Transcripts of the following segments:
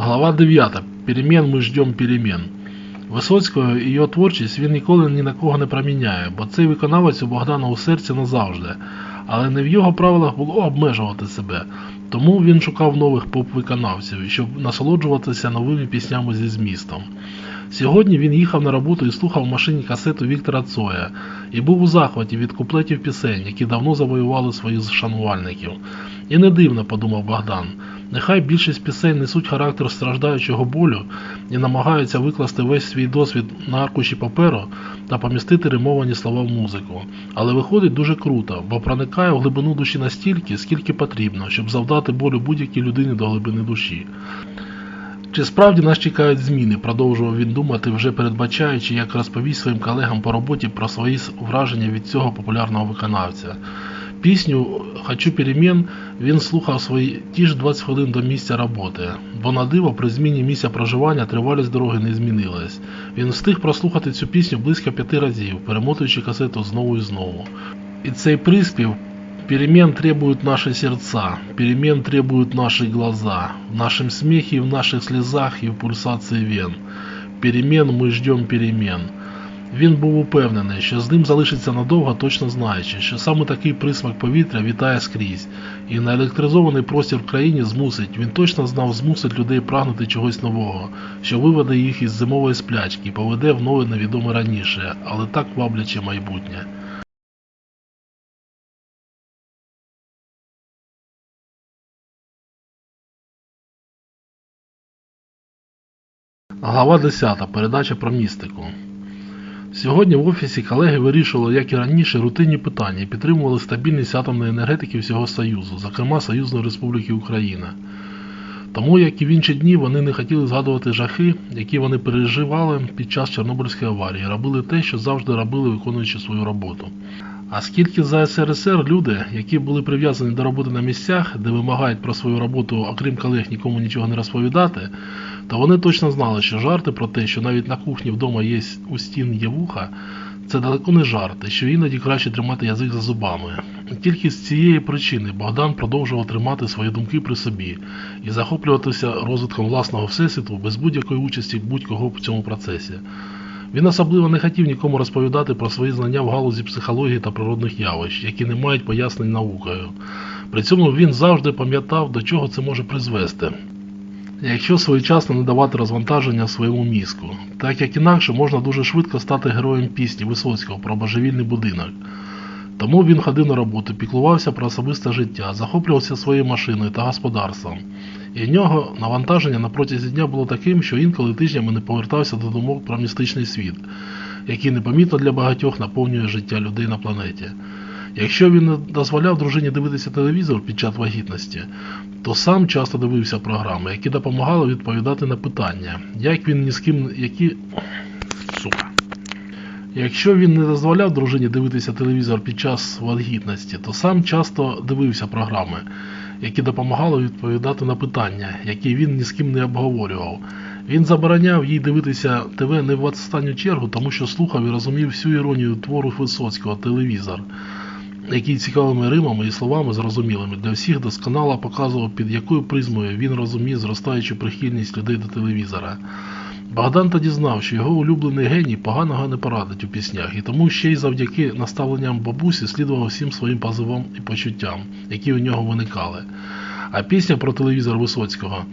Глава 9. Перемен ми ждем перемен. Висоцького і його творчість він ніколи ні на кого не проміняє, бо цей виконавець у Богдана у серці назавжди. Але не в його правилах було обмежувати себе. Тому він шукав нових поп-виконавців, щоб насолоджуватися новими піснями зі змістом. Сьогодні він їхав на роботу і слухав в машині касету Віктора Цоя і був у захваті від куплетів пісень, які давно завоювали своїх шанувальників. І не дивно, подумав Богдан. Нехай більшість пісень несуть характер страждаючого болю і намагаються викласти весь свій досвід на аркуші паперу та помістити римовані слова в музику. Але виходить дуже круто, бо проникає в глибину душі настільки, скільки потрібно, щоб завдати болю будь-якій людині до глибини душі. Чи справді нас чекають зміни, продовжував він думати, вже передбачаючи, як розповість своїм колегам по роботі про свої враження від цього популярного виконавця. Пісню Хочу перемін він слухав свої ті ж 20 хвилин до місця роботи, бо на диво при зміні місця проживання тривалість дороги не змінилась. Він встиг прослухати цю пісню близько п'яти разів, перемотуючи касету знову і знову. І цей приспів Перемен требуют наши сердца, перемен требуют наши глаза, в нашем смехе в наших слезах и в пульсации вен. Перемен ми ждем перемен. Він був упевнений, що з ним залишиться надовго, точно знаючи, що саме такий присмак повітря вітає скрізь, і наелектризований простір в країні змусить, він точно знав, змусить людей прагнути чогось нового, що виведе їх із зимової сплячки поведе в нове невідоме раніше, але так вабляче майбутнє. Глава 10. Передача про містику. Сьогодні в офісі колеги вирішували, як і раніше, рутинні питання і підтримували стабільність атомної енергетики всього Союзу, зокрема Союзної Республіки Україна. Тому, як і в інші дні, вони не хотіли згадувати жахи, які вони переживали під час Чорнобильської аварії, робили те, що завжди робили, виконуючи свою роботу. А скільки за СРСР люди, які були прив'язані до роботи на місцях, де вимагають про свою роботу, окрім колег, нікому нічого не розповідати, то вони точно знали, що жарти про те, що навіть на кухні вдома є у стін є вуха, це далеко не жарти, що іноді краще тримати язик за зубами. Тільки з цієї причини Богдан продовжував тримати свої думки при собі і захоплюватися розвитком власного всесвіту без будь-якої участі будь-кого в цьому процесі. Він особливо не хотів нікому розповідати про свої знання в галузі психології та природних явищ, які не мають пояснень наукою. При цьому він завжди пам'ятав, до чого це може призвести. Якщо своєчасно не давати розвантаження своєму мізку, так як інакше можна дуже швидко стати героєм пісні Висоцького про божевільний будинок. Тому він ходив на роботу, піклувався про особисте життя, захоплювався своєю машиною та господарством. І в нього навантаження на протязі дня було таким, що інколи тижнями не повертався до думок про містичний світ, який непомітно для багатьох наповнює життя людей на планеті. Якщо він не дозволяв дружині дивитися телевізор під час вагітності, то сам часто дивився програми, які допомагали відповідати на питання, як він ні з ким, які. Сука. Якщо він не дозволяв дружині дивитися телевізор під час вагітності, то сам часто дивився програми, які допомагали відповідати на питання, які він ні з ким не обговорював. Він забороняв їй дивитися ТВ не в останню чергу, тому що слухав і розумів всю іронію твору Висоцького телевізор, який цікавими римами і словами зрозумілими для всіх досконало показував, під якою призмою він розуміє зростаючу прихильність людей до телевізора. Богдан тоді знав, що його улюблений геній поганого не порадить у піснях, і тому ще й завдяки наставленням бабусі слідував всім своїм позивам і почуттям, які у нього виникали. А пісня про телевізор Висоцького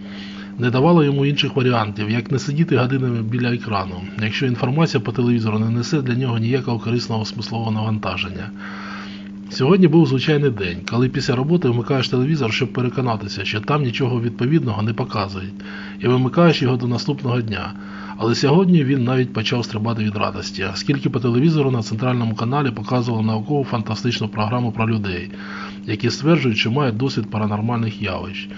не давала йому інших варіантів, як не сидіти годинами біля екрану, якщо інформація по телевізору не несе для нього ніякого корисного смислового навантаження. Сьогодні був звичайний день, коли після роботи вмикаєш телевізор, щоб переконатися, що там нічого відповідного не показують, і вимикаєш його до наступного дня. Але сьогодні він навіть почав стрибати від радості, оскільки по телевізору на центральному каналі показували наукову фантастичну програму про людей, які стверджують, що мають досвід паранормальних явищ.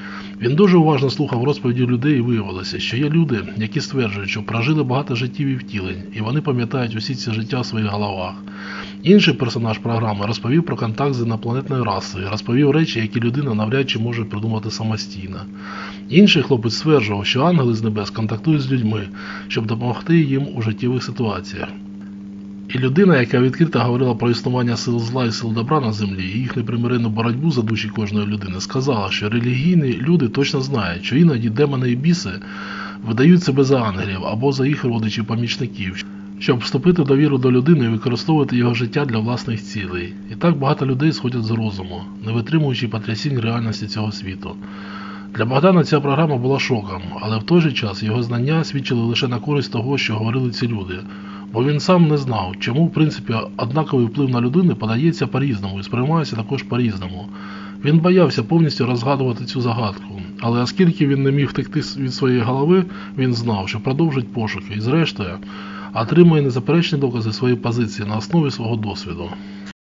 Він дуже уважно слухав розповіді людей і виявилося, що є люди, які стверджують, що прожили багато життів і втілень, і вони пам'ятають усі ці життя в своїх головах. Інший персонаж програми розповів про контакт з інопланетною расою, розповів речі, які людина навряд чи може придумати самостійно. Інший хлопець стверджував, що ангели з небес контактують з людьми, щоб допомогти їм у життєвих ситуаціях. І людина, яка відкрито говорила про існування сил зла і сил добра на землі і їх непримиренну боротьбу за душі кожної людини, сказала, що релігійні люди точно знають, що іноді демони і біси видають себе за ангелів або за їх родичів-помічників, щоб вступити довіру до людини і використовувати його життя для власних цілей. І так багато людей сходять з розуму, не витримуючи потрясінь реальності цього світу. Для Богдана ця програма була шоком, але в той же час його знання свідчили лише на користь того, що говорили ці люди. Бо він сам не знав, чому в принципі однаковий вплив на людини подається по-різному і сприймається також по-різному. Він боявся повністю розгадувати цю загадку, але оскільки він не міг втекти від своєї голови, він знав, що продовжить пошуки і, зрештою, отримує незаперечні докази своєї позиції на основі свого досвіду.